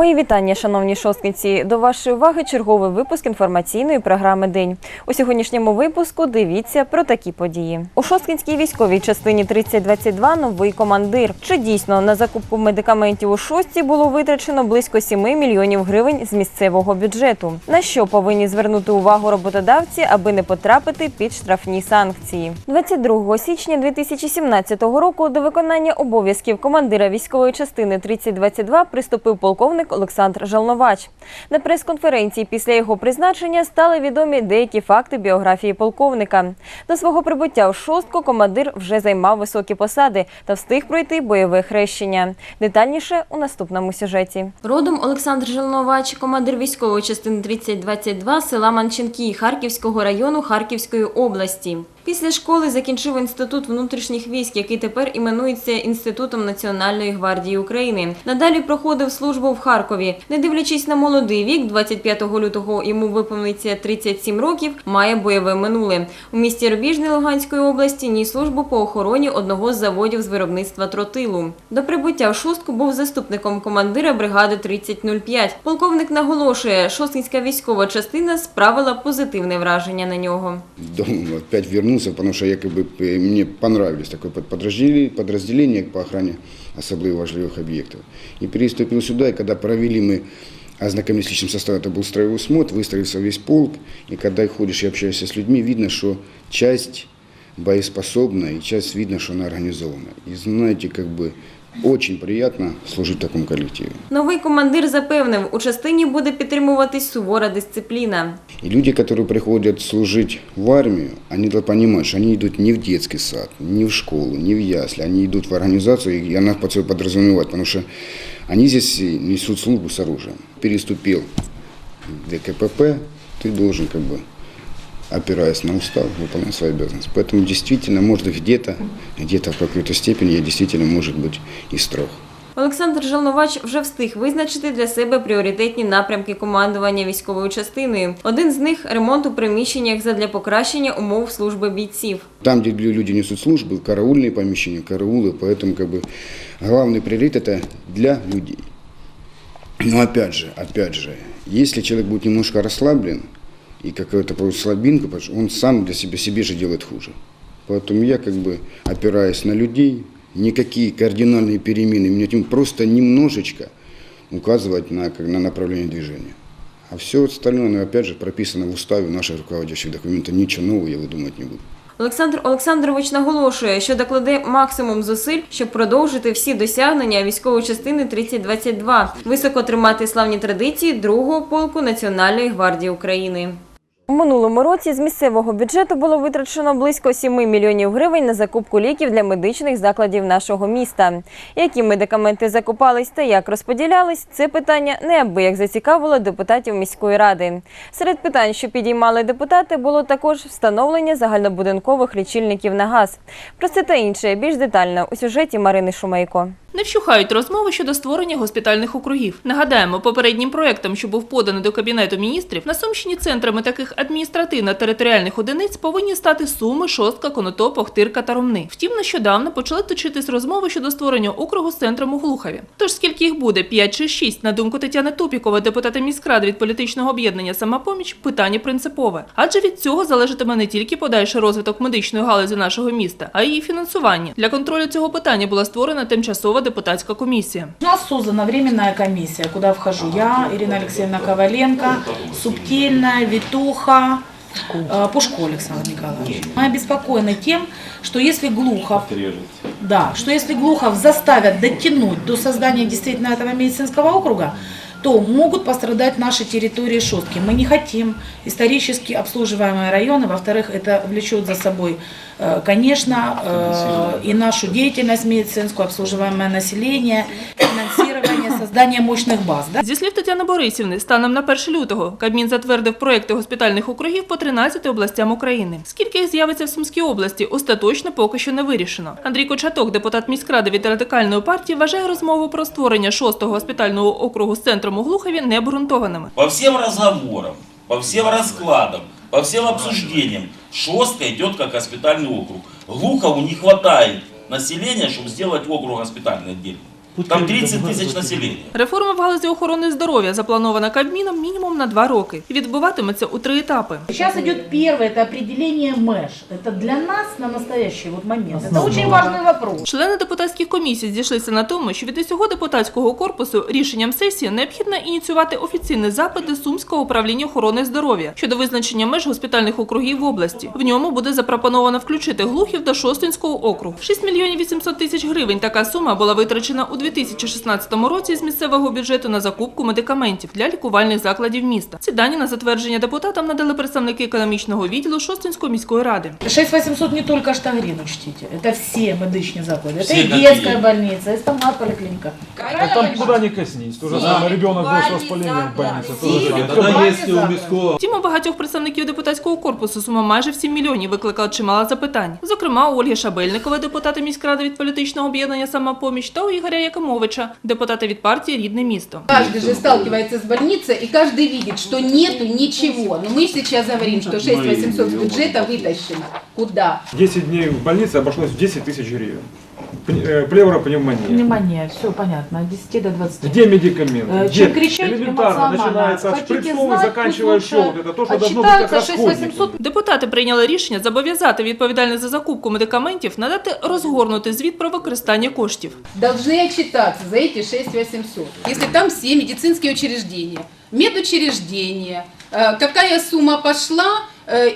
Мої вітання, шановні шосткинці. До вашої уваги черговий випуск інформаційної програми День. У сьогоднішньому випуску дивіться про такі події. У Шосткинській військовій частині 3022 новий командир. Чи дійсно на закупку медикаментів у шостці було витрачено близько 7 мільйонів гривень з місцевого бюджету? На що повинні звернути увагу роботодавці, аби не потрапити під штрафні санкції? 22 січня 2017 року до виконання обов'язків командира військової частини 3022 приступив полковник Олександр Жалновач. На прес-конференції після його призначення стали відомі деякі факти біографії полковника. До свого прибуття у шостку командир вже займав високі посади та встиг пройти бойове хрещення. Детальніше у наступному сюжеті. Родом Олександр Жалновач, командир військової частини 3022 села Манченки Харківського району Харківської області. Після школи закінчив інститут внутрішніх військ, який тепер іменується Інститутом Національної гвардії України. Надалі проходив службу в Харкові. Не дивлячись на молодий вік, 25 лютого йому виповниться 37 років, має бойове минуле. У місті Рубіжне Луганської області ніс службу по охороні одного з заводів з виробництва тротилу. До прибуття в шостку був заступником командира бригади 3005. Полковник наголошує, шосткінська військова частина справила позитивне враження на нього. Дом опять вернулся, потому что якобы э, мне понравились такое под- подразделение, подразделение по охране особо важливых объектов. И переступил сюда, и когда провели мы ознакомились с личным составом, это был строевой смотр, выстроился весь полк, и когда ходишь и общаешься с людьми, видно, что часть боеспособна, и часть видно, что она организована. И знаете, как бы очень приятно служить в таком коллективе. Новий командир запевнив, у частині буде підтримуватись сувора дисципліна. И люди, которые приходят служить в армию, они должны понимать, что они идут не в детский сад, не в школу, не в ясли, они идут в организацию, и она под собой подразумевает, потому что они здесь несут службу с оружием. Переступил ДКПП, ты должен как бы опираясь на устав, выполнять свои обязанности. Поэтому действительно, может где-то, где-то в какой-то степени я действительно может быть и строг. Олександр Жалновач вже встиг визначити для себе пріоритетні напрямки командування військовою частиною. Один з них ремонт у приміщеннях задля покращення умов служби бійців. Там, где люди несут службы, караульные помещения, караулы, поэтому как бы главный приоритет это для людей. Но опять же, опять же, если человек будет немножко расслаблен и какую-то просто слабинку, потому что он сам для себя, себе же делает хуже. Поэтому я как бы опираясь на людей, никакие кардинальные перемены, мне этим просто немножечко указывать на, как, на направление движения. А все остальное, ну, опять же, прописано в уставе наших руководящих документов. Ничего нового я выдумать не буду. Олександр Олександрович наголошує, що докладе максимум зусиль, щоб продовжити всі досягнення військової частини 3022, високо тримати славні традиції другого полку Національної гвардії України. У минулому році з місцевого бюджету було витрачено близько 7 мільйонів гривень на закупку ліків для медичних закладів нашого міста. Які медикаменти закупались та як розподілялись, це питання неабияк зацікавило депутатів міської ради. Серед питань, що підіймали депутати, було також встановлення загальнобудинкових лічильників на газ. Про це та інше більш детально у сюжеті Марини Шумейко. Не вщухають розмови щодо створення госпітальних округів. Нагадаємо, попереднім проектом, що був поданий до Кабінету міністрів, на Сумщині центрами таких адміністративно-територіальних одиниць повинні стати Суми, Шостка, Конотоп, Охтирка та Ромни. Втім, нещодавно почали точитись розмови щодо створення округу з центром у Глухові. Тож скільки їх буде, 5 чи 6, на думку Тетяни Тупікова, депутата міськради від політичного об'єднання «Самопоміч», питання принципове. Адже від цього залежатиме не тільки подальший розвиток медичної галузі нашого міста, а й її фінансування. Для контролю цього питання була створена тимчасова депутатська комісія. У нас создана временная комиссия, куда вхожу я, Ирина Алексеевна Коваленко, Субтельная, Витуха, э, Пушко Александр Николаевич. Мы обеспокоены тем, что если Глухов, да, что если Глухов заставят дотянуть до создания действительно этого медицинского округа, то могут пострадать наши территории шостки. Мы не хотим исторически обслуживаемые районы. Во-вторых, это влечет за собой, э, конечно, э, и нашу деятельность медицинскую, обслуживаемое население, финансирование, создание мощных баз. Да? Зі слів Тетяни Борисівни, станом на 1 лютого Кабмін затвердив проекти госпітальних округів по 13 областям України. Скільки їх з'явиться в Сумській області, остаточно поки що не вирішено. Андрій Кочаток, депутат міськради від радикальної партії, вважає розмову про створення шостого госпітального округу з центром у Глухові необґрунтованими. По всем разговорам, по всем раскладам, по всем обсуждениям, Шостка идет как госпитальный округ. Глухову не хватает населения, чтобы сделать округ госпитальный отдельно. Там 30 тысяч населения. Реформа в галузі охорони здоров'я запланована Кабміном мінімум на два роки і відбуватиметься у три етапи. Сейчас идет первое, это определение МЭШ. Это для нас на настоящий вот момент. Это очень важный вопрос. Члени депутатських комісій зійшлися на тому, що від усього депутатського корпусу рішенням сесії необхідно ініціювати офіційний запит до Сумського управління охорони здоров'я щодо визначення меж госпітальних округів в області. В ньому буде запропоновано включити глухів до Шостинського округу. 6 мільйонів 800 тисяч гривень. Така сума була витрачена у 2016 році з місцевого бюджету на закупку медикаментів для лікувальних закладів міста. Ці дані на затвердження депутатам надали представники економічного відділу Шостинської міської ради. 6800 не только Штагрин, учтите. Это все медичные заклади. Это Все и какие? детская больница, и стомат-поликлиника. А там куда ни коснись. То же самое, ребенок был с воспалением в больнице. То же самое. Тогда если у Миско... Втім, у багатьох представників депутатського корпусу сума майже в 7 мільйонів викликала чимало запитань. Зокрема, у Ольги Шабельникової, депутата міськради від політичного об'єднання «Самопоміч» та у Ігоря Якимовича, депутата від партії «Рідне місто». Каждый же сталкивается с больницей, и каждый видит, что нету ничего. Но мы сейчас говорим, что 6 800 с бюджета вытащено. Куда? 10 дней в больнице обошлось в 10 тысяч гривен. Пне- э, Плевропневмония. Внимание, все понятно, от 10 до 20. Где медикаменты? Э, Где? чем кричать Элементарно, эмоционально. начинается от Хотите шприцов и знать, заканчивая пусть все лучше вот это, то, что должно быть как отчитаются расходник. 6800 Депутати прийняли рішення зобов'язати відповідальних за закупку медикаментів надати розгорнутий звіт про використання коштів. Должны отчитаться за эти 6 800. Если там все медицинские учреждения, медучреждения, э, какая сумма пошла э,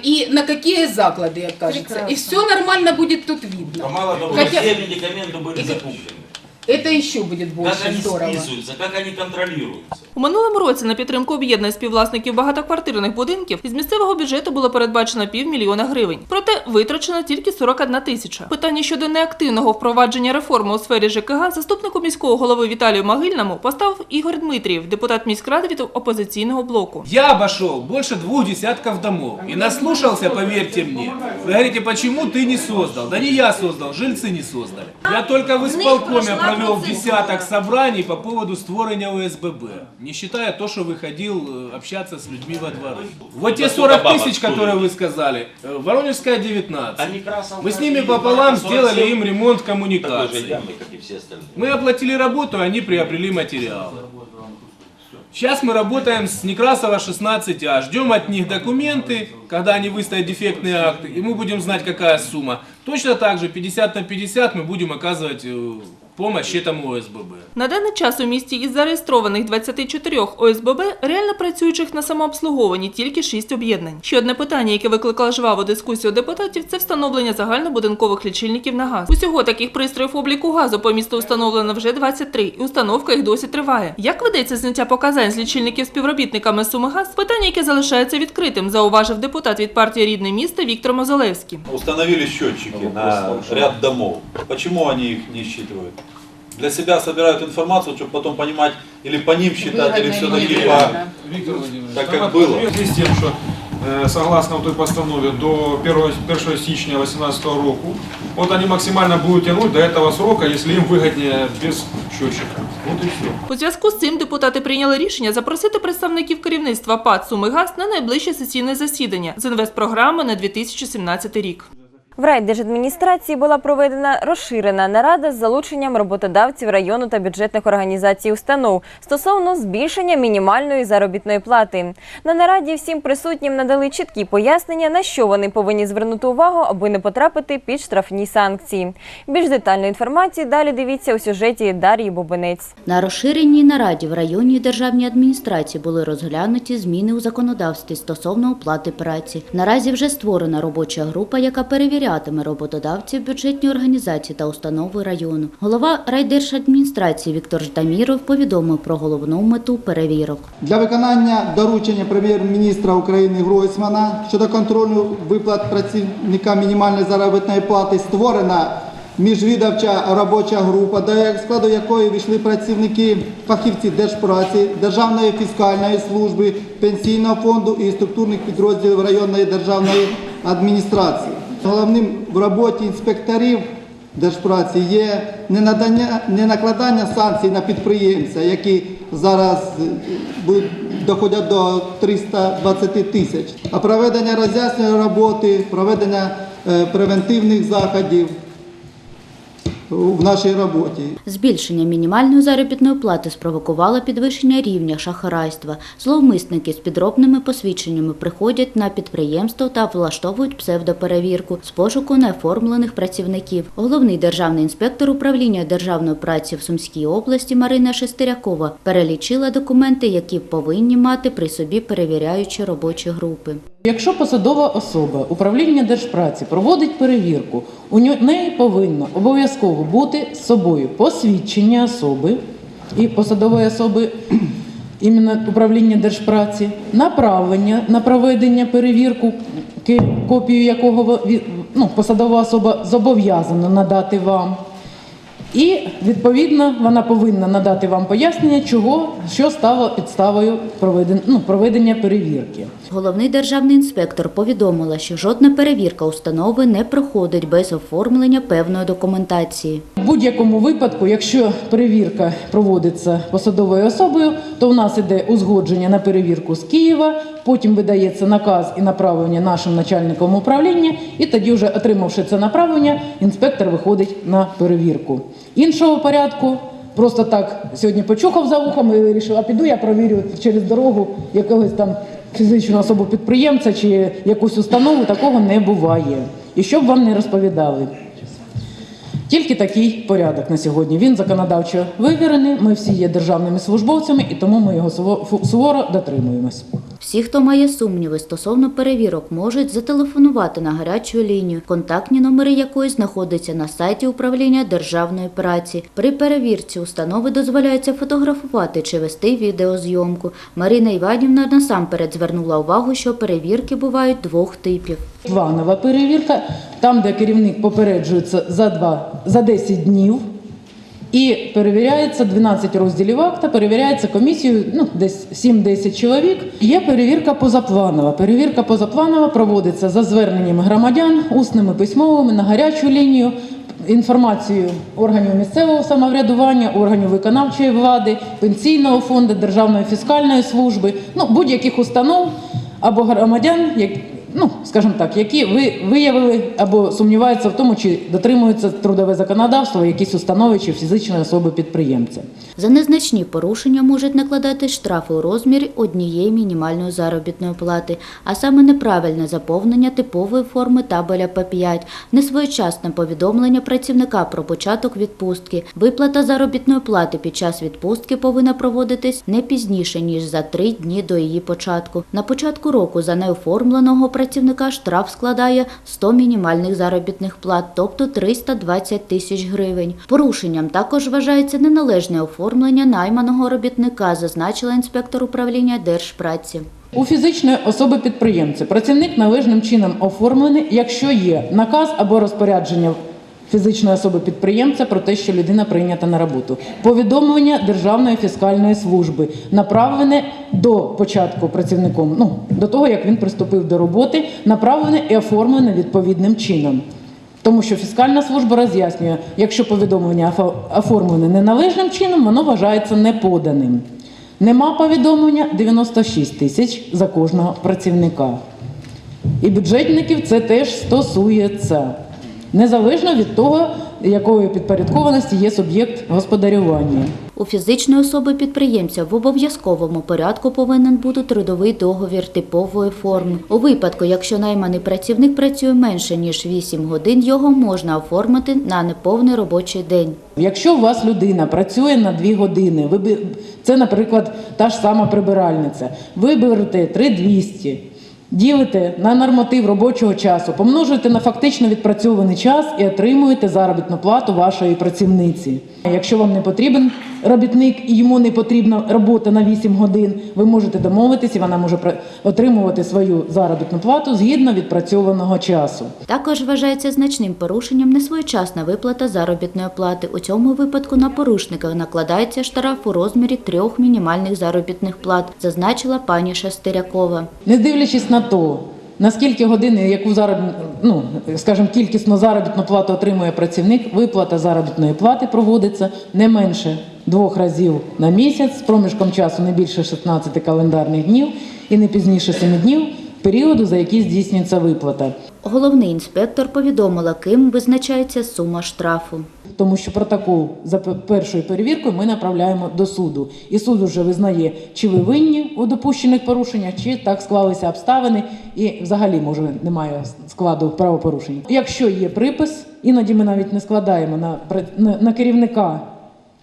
и на какие заклады окажется. И все нормально будет тут видно. А мало того, Хотя- все медикаменты были закуплены. Это еще будет Как больше они здорово. списываются, как они контролируются. У минулому році на підтримку об'єднань співвласників багатоквартирних будинків із місцевого бюджету було передбачено півмільйона гривень. Проте витрачено тільки 41 тисяча. Питання щодо неактивного впровадження реформи у сфері ЖКГ заступнику міського голови Віталію Могильному поставив Ігор Дмитрієв, депутат міськради від опозиційного блоку. Я обошел больше двух десятков домов и наслушался, поверьте мне. Вы говорите, почему ты не создал? Да не я создал, жильцы не создали. Я только в исполкоме провел десяток собраний по поводу створения ОСББ, Не считая то, что выходил э, общаться с людьми во дворы. Вот те Да 40 сколько бабок тысяч, которые вы сказали, э, Воронежская 19. А Некрасов Мы с ними пополам сделали 47 им ремонт такой же коммуникаций. ямный, как и все остальные. Мы оплатили работу, они приобрели материалы. Сейчас мы работаем с Некрасова 16А, ждем от них документы, когда они выставят дефектные акты, и мы будем знать, какая сумма. Точно так же 50 на 50 мы будем оказывать э, помощь этому ОСББ. На даний час у місті із зареєстрованих 24 ОСББ реально працюючих на самообслуговуванні тільки 6 об'єднань. Ще одне питання, яке викликало жваву дискусію депутатів, це встановлення загальнобудинкових лічильників на газ. Усього таких пристроїв обліку газу по місту встановлено вже 23, і установка їх досі триває. Як ведеться зняття показань з лічильників співробітниками Сумигаз? Питання, яке залишається відкритим, зауважив депутат від партії Рідне місто Віктор Мозолевський. установили счетчики на ряд домов. Почему они их не считывают? Для себя собирают информацию, чтобы потом понимать, или по ним считать, или Выгодно все-таки или по... невыгодно. Виктор Владимирович, Так там как это было. в зв'язку з тим, що е, согласно той постанові до 1, 1 січня 2018 року, от вони максимально будуть тягнути до этого срока, якщо їм вигідніше без счетчика. Вот і все. У зв'язку з цим депутати прийняли рішення запросити представників керівництва ПАД «Сумигаз» на найближче сесійне засідання з інвестпрограми на 2017 рік. В райдержадміністрації була проведена розширена нарада з залученням роботодавців району та бюджетних організацій установ стосовно збільшення мінімальної заробітної плати. На нараді всім присутнім надали чіткі пояснення, на що вони повинні звернути увагу, аби не потрапити під штрафні санкції. Більш детальної інформації далі дивіться у сюжеті Дар'ї Бобинець. На розширеній нараді в районній державній адміністрації були розглянуті зміни у законодавстві стосовно оплати праці. Наразі вже створена робоча група, яка перевірятиме роботодавців, бюджетні організації та установи району. Голова райдержадміністрації Віктор Ждаміров повідомив про головну мету перевірок. Для виконання доручення прем'єр-міністра України Гройсмана щодо контролю виплат працівникам мінімальної заробітної плати створена міжвідавча робоча група, до складу якої війшли працівники фахівці Держпраці, Державної фіскальної служби, пенсійного фонду і структурних підрозділів районної державної адміністрації. Головним в роботі інспекторів Держпраці є не надання, не накладання санкцій на підприємця, які зараз е, доходять до 320 тисяч, а проведення роз'яснення роботи, проведення е, превентивних заходів. В нашій роботі. Збільшення мінімальної заробітної плати спровокувало підвищення рівня шахрайства. Зловмисники з підробними посвідченнями приходять на підприємство та влаштовують псевдоперевірку з пошуку неоформлених працівників. Головний державний інспектор управління державної праці в Сумській області Марина Шестерякова перелічила документи, які повинні мати при собі перевіряючі робочі групи. Якщо посадова особа управління держпраці проводить перевірку, у неї повинно обов'язково бути з собою посвідчення особи і посадової особи іменно управління держпраці, направлення на проведення перевірку, копію якого ну, посадова особа зобов'язана надати вам. І відповідно вона повинна надати вам пояснення, чого що стало підставою проведення, ну, проведення перевірки. Головний державний інспектор повідомила, що жодна перевірка установи не проходить без оформлення певної документації. В будь-якому випадку, якщо перевірка проводиться посадовою особою, то в нас іде узгодження на перевірку з Києва, потім видається наказ і направлення нашим начальникам управління, і тоді, вже отримавши це направлення, інспектор виходить на перевірку. Іншого порядку. Просто так сьогодні почухав за вухом і вирішив, а піду я провірю через дорогу якогось там фізичну особу підприємця чи якусь установу, такого не буває. І щоб вам не розповідали. Тільки такий порядок на сьогодні. Він законодавчо вивірений. Ми всі є державними службовцями, і тому ми його суво- суворо дотримуємось. Всі, хто має сумніви стосовно перевірок, можуть зателефонувати на гарячу лінію, контактні номери якої знаходяться на сайті управління державної праці. При перевірці установи дозволяється фотографувати чи вести відеозйомку. Марина Іванівна насамперед звернула увагу, що перевірки бувають двох типів. Планова перевірка, там, де керівник попереджується за, два, за 10 днів. І перевіряється 12 розділів акта, перевіряється комісією, ну десь 7-10 чоловік. Є перевірка позапланова. Перевірка позапланова проводиться за зверненнями громадян, усними письмовими на гарячу лінію, інформацією органів місцевого самоврядування, органів виконавчої влади, пенсійного фонду, Державної фіскальної служби, ну будь-яких установ або громадян, ну, скажімо так, які ви виявили або сумніваються в тому, чи дотримується трудове законодавство, якісь установи чи фізичної особи підприємця. За незначні порушення можуть накладати штрафи у розмірі однієї мінімальної заробітної плати, а саме неправильне заповнення типової форми табеля П5, несвоєчасне повідомлення працівника про початок відпустки. Виплата заробітної плати під час відпустки повинна проводитись не пізніше ніж за три дні до її початку. На початку року за неоформленого працівника штраф складає 100 мінімальних заробітних плат, тобто 320 тисяч гривень. Порушенням також вважається неналежне оформлення найманого робітника, зазначила інспектор управління Держпраці. У фізичної особи підприємця працівник належним чином оформлений, якщо є наказ або розпорядження фізичної особи підприємця про те, що людина прийнята на роботу. Повідомлення Державної фіскальної служби направлене до початку працівником, ну до того як він приступив до роботи, направлене і оформлене відповідним чином. Тому що фіскальна служба роз'яснює, якщо повідомлення офо- оформлене неналежним чином, воно вважається неподаним. Нема повідомлення 96 тисяч за кожного працівника. І бюджетників це теж стосується. Незалежно від того, якої підпорядкованості є суб'єкт господарювання. У фізичної особи підприємця в обов'язковому порядку повинен бути трудовий договір типової форми. У випадку, якщо найманий працівник працює менше ніж 8 годин, його можна оформити на неповний робочий день. Якщо у вас людина працює на 2 години, ви це, наприклад, та ж сама прибиральниця, ви берете 3200, ділите на норматив робочого часу, помножуєте на фактично відпрацьований час і отримуєте заробітну плату вашої працівниці. Якщо вам не потрібен робітник і йому не потрібна робота на 8 годин, ви можете домовитися, вона може отримувати свою заробітну плату згідно відпрацьованого часу. Також вважається значним порушенням несвоєчасна виплата заробітної плати. У цьому випадку на порушника накладається штраф у розмірі трьох мінімальних заробітних плат, зазначила пані Шестерякова. Не дивлячись на то, наскільки години, яку заробітну, ну, скажімо, кількісну заробітну плату отримує працівник, виплата заробітної плати проводиться не менше двох разів на місяць з проміжком часу не більше 16 календарних днів і не пізніше 7 днів періоду, за який здійснюється виплата. Головний інспектор повідомила, ким визначається сума штрафу. Тому що протокол за першою перевіркою ми направляємо до суду. І суд вже визнає, чи ви винні у допущених порушеннях, чи так склалися обставини, і взагалі може немає складу правопорушень. Якщо є припис, іноді ми навіть не складаємо на, на керівника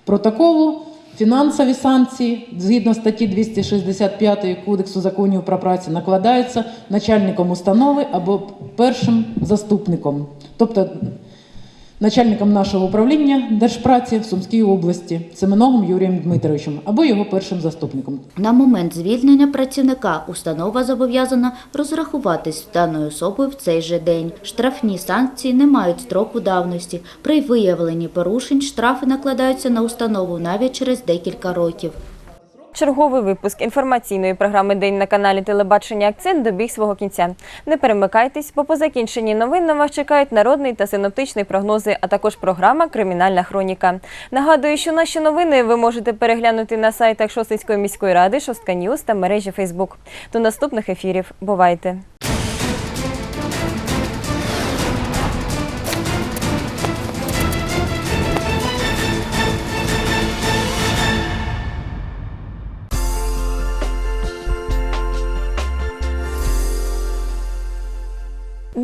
протоколу. Фінансові санкції згідно статті 265 Кодексу законів про працю накладаються начальником установи або першим заступником, тобто начальником нашого управління Держпраці в Сумській області Семеновим Юрієм Дмитровичем або його першим заступником. На момент звільнення працівника установа зобов'язана розрахуватись з даною особою в цей же день. Штрафні санкції не мають строку давності. При виявленні порушень штрафи накладаються на установу навіть через декілька років. Черговий випуск інформаційної програми День на каналі Телебачення Акцент добіг свого кінця. Не перемикайтесь, бо по закінченні новин на вас чекають народний та синоптичний прогнози, а також програма Кримінальна хроніка. Нагадую, що наші новини ви можете переглянути на сайтах Шостицької міської ради, Шостка Ньюз та мережі Фейсбук. До наступних ефірів. Бувайте!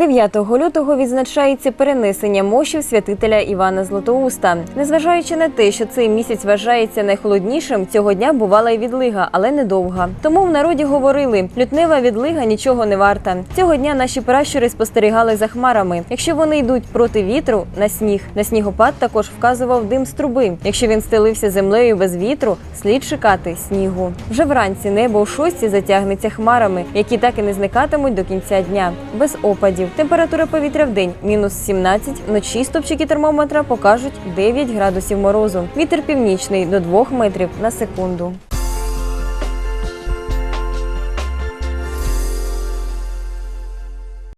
«9 лютого відзначається перенесення мощів святителя Івана Златоуста. Незважаючи на те, що цей місяць вважається найхолоднішим, цього дня бувала й відлига, але недовга. Тому в народі говорили: лютнева відлига нічого не варта. Цього дня наші пращури спостерігали за хмарами. Якщо вони йдуть проти вітру, на сніг. На снігопад також вказував дим з труби. Якщо він стелився землею без вітру, слід чекати снігу. Вже вранці небо у шості затягнеться хмарами, які так і не зникатимуть до кінця дня. Без опадів. Температура повітря в день мінус 17, вночі стопчики термометра покажуть 9 градусів морозу. Вітер північний до 2 метрів на секунду.